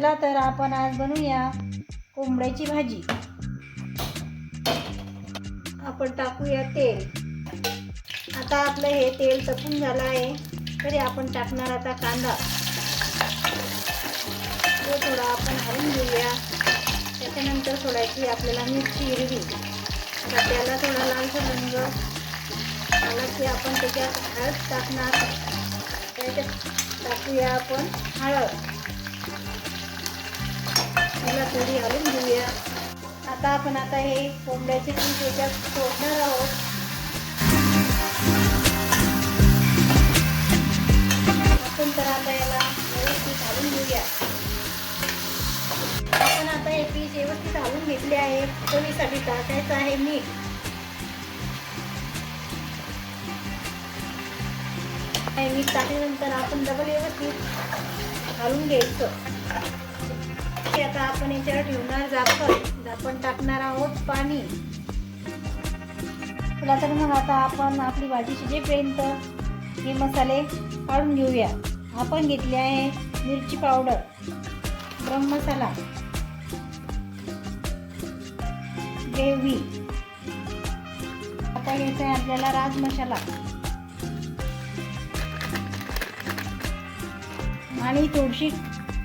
चला तर आपण आज बनवूया कोंबड्याची भाजी. आपण टाकूया तेल. आता आपलं हे तेल तपून झालं आहे तरी आपण टाकणार आता कांदा. तो थोडा आपण हलवून घेऊया. त्याच्यानंतर सोडायची आपल्याला मिरची हिरवी. आता त्याला थोडा लालसर रंग आला की आपण त्याच्यात हळद टाकणार. त्याच्यात टाकूया आपण हळद. त्याला थोडी घालून घेऊया. आता आपण आता हे कोंबड्याचे पीठ याच्यात सोडणार आहोत. आपण तर आता याला व्यवस्थित घालून घेऊया. आपण आता हे पीठ व्यवस्थित घालून घेतले आहे. चवीसाठी टाकायचं आहे मीठ. मीठ टाकल्यानंतर आपण डबल व्यवस्थित घालून घ्यायचं. की आता आपण याच्यावर ठेवणार झाकण. झाकण टाकणार आहोत पाणी. चला तर मग आता आपण आपली भाजी शिजेपर्यंत हे मसाले काढून घेऊया. आपण घेतले आहे मिरची पावडर गरम मसाला ग्रेव्ही. आता घ्यायचा आहे आपल्याला राज मसाला. आणि थोडीशी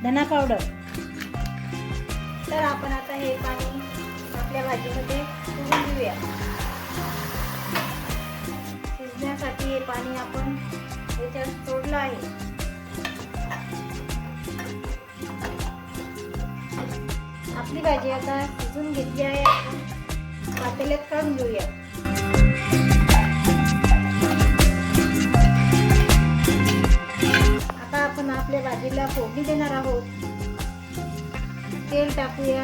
धना पावडर. तर आपण आता हे पाणी आपल्या भाजीमध्ये सोडून घेऊया. शिजण्यासाठी हे पाणी आपण याच्यात सोडलं आहे. आपली भाजी आता शिजून घेतली आहे. आपण पातेल्यात काढून घेऊया. आता आपण आपल्या भाजीला फोडणी देणार आहोत. तेल टाकूया.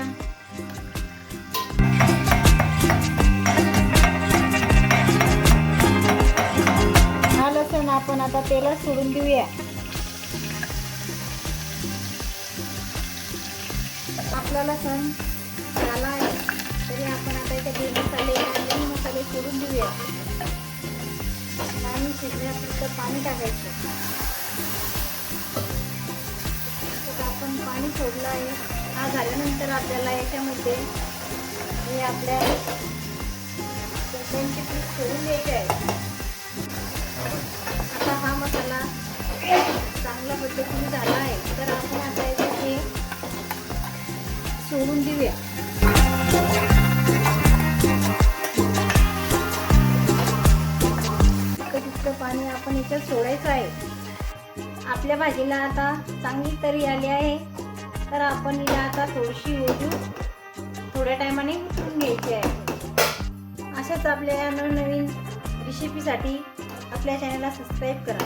हा लसूण आपण आता तेलात सोडून देऊया. आपला लसूण झाला आहे. तरी आपण आता इथे बे मसाले आणि मसाले सोडून देऊया. आणि शिजण्यापुरतं पाणी टाकायचं तर आपण पाणी सोडलं आहे. हा झाल्यानंतर आपल्याला याच्यामध्ये हे आपल्या कोंबड्यांचे पीठ सोडून द्यायचे आहे. आता हा मसाला चांगल्या पद्धतीने झाला आहे. तर आपण आता याच्यात हे सोडून देऊया. तितकं पाणी आपण याच्यात सोडायचं आहे. आपल्या भाजीला आता चांगली तरी आली आहे. तर आपण हिला आता थोडीशी उजू थोड्या टायमाने उतरून घ्यायची आहे. अशाच आपल्या या नवनवीन रेसिपीसाठी आपल्या चॅनलला सबस्क्राईब करा.